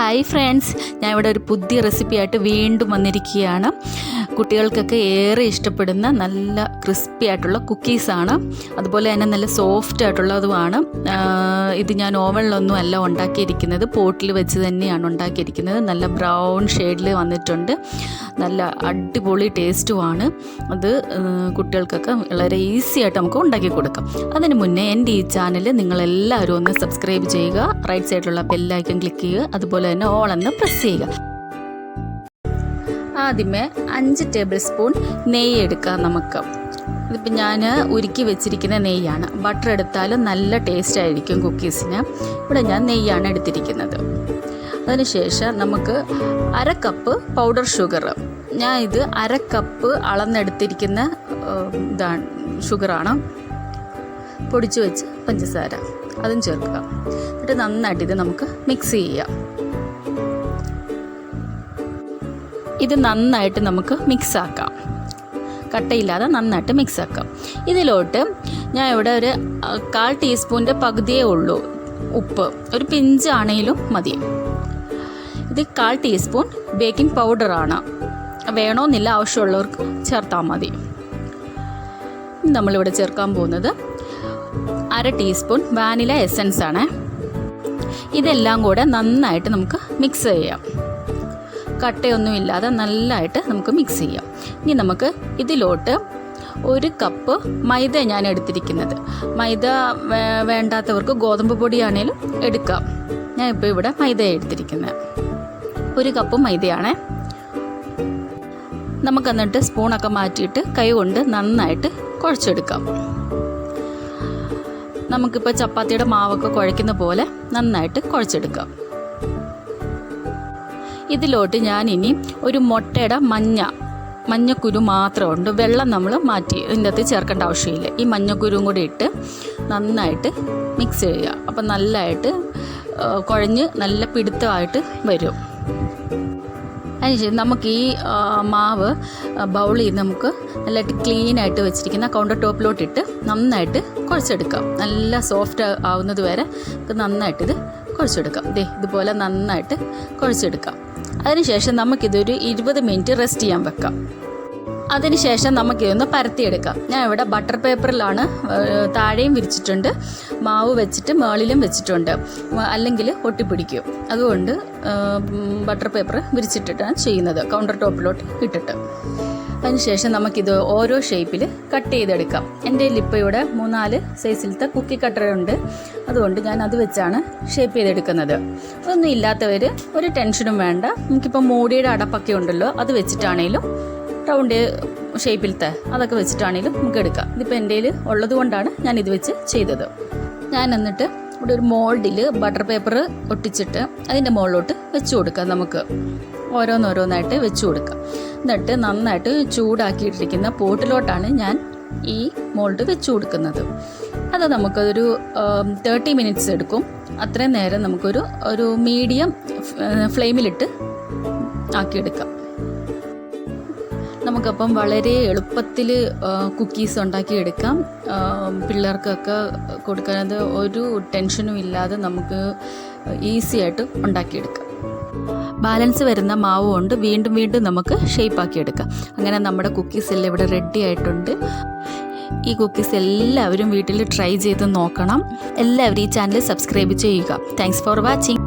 Hi friends ഞാൻ ഇവിടെ ഒരു പുതിയ റെസിപ്പിയായിട്ട് വീണ്ടും വന്നിരിക്കുകയാണ്. കുട്ടികൾക്കൊക്കെ ഏറെ ഇഷ്ടപ്പെടുന്ന നല്ല ക്രിസ്പി ആയിട്ടുള്ള കുക്കീസാണ് അതുപോലെ തന്നെ നല്ല സോഫ്റ്റ് ആയിട്ടുള്ളതുമാണ്. ഇത് ഞാൻ ഓവനിലൊന്നും അല്ല ഉണ്ടാക്കിയിരിക്കുന്നത്. പോട്ടിൽ വെച്ച് തന്നെയാണ് ഉണ്ടാക്കിയിരിക്കുന്നത്. നല്ല ബ്രൗൺ ഷെയ്ഡിൽ വന്നിട്ടുണ്ട്. നല്ല അടിപൊളി ടേസ്റ്റുമാണ് അത് കുട്ടികൾക്കൊക്കെ വളരെ ഈസി ആയിട്ട് നമുക്ക് ഉണ്ടാക്കി കൊടുക്കാം. അതിന് മുന്നേ എന്റെ ഈ ചാനൽ നിങ്ങളെല്ലാവരും ഒന്ന് സബ്സ്ക്രൈബ് ചെയ്യുക. റൈറ്റ് സൈഡിലുള്ള ബെല്ലൈക്കൺ ക്ലിക്ക് ചെയ്യുക. അതുപോലെ തന്നെ ഓൾ എന്ന് പ്രസ് ചെയ്യുക. ആദ്യമേ അഞ്ച് ടേബിൾ സ്പൂൺ നെയ്യ് എടുക്കാം നമുക്ക്. ഇതിപ്പോൾ ഞാൻ ഉരുക്കി വെച്ചിരിക്കുന്ന നെയ്യാണ്. ബട്ടർ എടുത്താലും നല്ല ടേസ്റ്റ് ആയിരിക്കും കുക്കീസിന് ഇവിടെ ഞാൻ നെയ്യാണ് എടുത്തിരിക്കുന്നത്. അതിനുശേഷം നമുക്ക് അര കപ്പ് പൗഡർ ഷുഗർ ഞാൻ ഇത് അര കപ്പ് അളന്നെടുത്തിരിക്കുന്ന ഇതാണ് ഷുഗറാണ് പൊടിച്ചു വെച്ച് പഞ്ചസാര. അതും ചേർക്കുക. എന്നിട്ട് നന്നായിട്ട് ഇത് നമുക്ക് മിക്സ് ചെയ്യാം. ഇത് നന്നായിട്ട് നമുക്ക് മിക്സ് ആക്കാം കട്ടയില്ലാതെ നന്നായിട്ട് മിക്സ് ആക്കാം ഇതിലോട്ട് ഞാൻ ഇവിടെ ഒരു കാൽ ടീസ്പൂണിന്റെ പകുതിയേ ഉള്ളൂ ഉപ്പ്. ഒരു പിഞ്ചാണെങ്കിലും മതി. ഇത് കാൽ ടീസ്പൂൺ ബേക്കിംഗ് പൗഡറാണ്. വേണമെന്നില്ല ആവശ്യമുള്ളവർക്ക് ചേർത്താൽ മതി. നമ്മളിവിടെ ചേർക്കാൻ പോകുന്നത് അര ടീസ്പൂൺ വാനില എസൻസ് ആണ് ഇതെല്ലാം കൂടെ നന്നായിട്ട് നമുക്ക് മിക്സ് ചെയ്യാം. കട്ടയൊന്നും ഇല്ലാതെ നല്ലതായിട്ട് നമുക്ക് മിക്സ് ചെയ്യാം. ഇനി നമുക്ക് ഇതിലോട്ട് ഒരു കപ്പ് മൈദ ഞാൻ എടുത്തിരിക്കുന്നത്. മൈദ വേണ്ടാത്തവർക്ക് ഗോതമ്പ് പൊടിയാണേലും എടുക്കാം. ഞാൻ ഇപ്പോൾ ഇവിടെ മൈദ എടുത്തിരിക്കുന്നത്. ഒരു കപ്പ് മൈദയാണേ. നമുക്ക് എന്നിട്ട് സ്പൂണൊക്കെ മാറ്റിയിട്ട് കൈ കൊണ്ട് നന്നായിട്ട് കുഴച്ചെടുക്കാം. നമുക്കിപ്പോൾ ചപ്പാത്തിയുടെ മാവൊക്കെ കുഴയ്ക്കുന്ന പോലെ നന്നായിട്ട് കുഴച്ചെടുക്കാം. ഇതിലോട്ട് ഞാൻ ഇനി ഒരു മുട്ടയുടെ മഞ്ഞ മഞ്ഞക്കുരു മാത്രമുണ്ട്. വെള്ളം നമ്മൾ മാറ്റി ഇതിന്റെ അകത്ത് ചേർക്കേണ്ട ആവശ്യമില്ല. ഈ മഞ്ഞക്കുരുവും കൂടി ഇട്ട് നന്നായിട്ട് മിക്സ് ചെയ്യുക. അപ്പം നല്ലതായിട്ട് കുഴഞ്ഞ് നല്ല പിടുത്തമായിട്ട് വരും. അതിനുശേഷം നമുക്ക് ഈ മാവ് ബൗളിൽ നമുക്ക് നല്ലതായിട്ട് ക്ലീനായിട്ട് വെച്ചിരിക്കുന്ന കൗണ്ടർ ടോപ്പിലോട്ടിട്ട് നന്നായിട്ട് കുഴച്ചെടുക്കാം. നല്ല സോഫ്റ്റ് ആവുന്നത് വരെ നമുക്ക് നന്നായിട്ട് ഇത് കുഴച്ചെടുക്കാം. ദേ ഇതുപോലെ നന്നായിട്ട് കുഴച്ചെടുക്കാം. അതിനുശേഷം നമുക്കിതൊരു ഇരുപത് മിനിറ്റ് റെസ്റ്റ് ചെയ്യാൻ വെക്കാം. അതിനുശേഷം നമുക്കിതൊന്ന് പരത്തിയെടുക്കാം. ഞാൻ ഇവിടെ ബട്ടർ പേപ്പറിലാണ് താഴെയും വിരിച്ചിട്ടുണ്ട്. മാവ് വെച്ചിട്ട് മേളിലും വെച്ചിട്ടുണ്ട്. അല്ലെങ്കിൽ ഒട്ടിപ്പിടിക്കും. അതുകൊണ്ട് ബട്ടർ പേപ്പർ വിരിച്ചിട്ടിട്ടാണ് ചെയ്യുന്നത്. കൗണ്ടർ ടോപ്പിലോട്ട് ഇട്ടിട്ട്. അതിനുശേഷം നമുക്കിത് ഓരോ ഷേപ്പിൽ കട്ട് ചെയ്തെടുക്കാം. എന്റെ ലിപ്പയുടെ മൂന്നാൽ സൈസിലത്തെ കുക്കി കട്ടറുണ്ട് അതുകൊണ്ട് ഞാൻ അത് വെച്ചാണ് ഷേപ്പ് ചെയ്തെടുക്കുന്നത്. ഒന്നും ഇല്ലാത്തവർ ഒരു ടെൻഷനും വേണ്ട. നമുക്കിപ്പോൾ മൂടിയുടെ അടപ്പൊക്കെ ഉണ്ടല്ലോ അത് വെച്ചിട്ടാണേലും റൗണ്ട് ഷേപ്പിലത്തെ അതൊക്കെ വെച്ചിട്ടാണെങ്കിലും നമുക്ക് എടുക്കാം. ഇതിപ്പോൾ എന്റെ ഉള്ളത് കൊണ്ടാണ് ഞാൻ ഇത് വെച്ച് ചെയ്തത്. ഞാൻ എന്നിട്ട് ഇവിടെ ഒരു മോൾഡിൽ ബട്ടർ പേപ്പർ ഒട്ടിച്ചിട്ട് അതിന്റെ മുകളിലോട്ട് വെച്ച് കൊടുക്കാം നമുക്ക്. ഓരോന്നോരോന്നായിട്ട് വെച്ച് കൊടുക്കാം. എന്നിട്ട് നന്നായിട്ട് ചൂടാക്കിയിട്ടിരിക്കുന്ന പോട്ടിലോട്ടാണ് ഞാൻ ഈ മോൾഡ് വെച്ച് കൊടുക്കുന്നത്. അത് നമുക്കൊരു തേർട്ടി മിനിറ്റ്സ് എടുക്കും. അത്രയും നേരം നമുക്കൊരു ഒരു മീഡിയം ഫ്ലെയിമിലിട്ട് ആക്കിയെടുക്കാം. നമുക്കപ്പം വളരെ എളുപ്പത്തിൽ കുക്കീസ് ഉണ്ടാക്കിയെടുക്കാം. പിള്ളേർക്കൊക്കെ കൊടുക്കുന്നത് ഒരു ടെൻഷനും ഇല്ലാതെ നമുക്ക് ഈസി ആയിട്ട് ഉണ്ടാക്കിയെടുക്കാം. ബാലൻസ് വരുന്ന മാവ് കൊണ്ട് വീണ്ടും വീണ്ടും നമുക്ക് ഷേപ്പാക്കി എടുക്കാം അങ്ങനെ നമ്മുടെ കുക്കീസ് എല്ലാം ഇവിടെ റെഡി ആയിട്ടുണ്ട്. ഈ കുക്കീസ് എല്ലാവരും വീട്ടിൽ ട്രൈ ചെയ്ത് നോക്കണം. എല്ലാവരും ഈ ചാനൽ സബ്സ്ക്രൈബ് ചെയ്യുക. Thanks for watching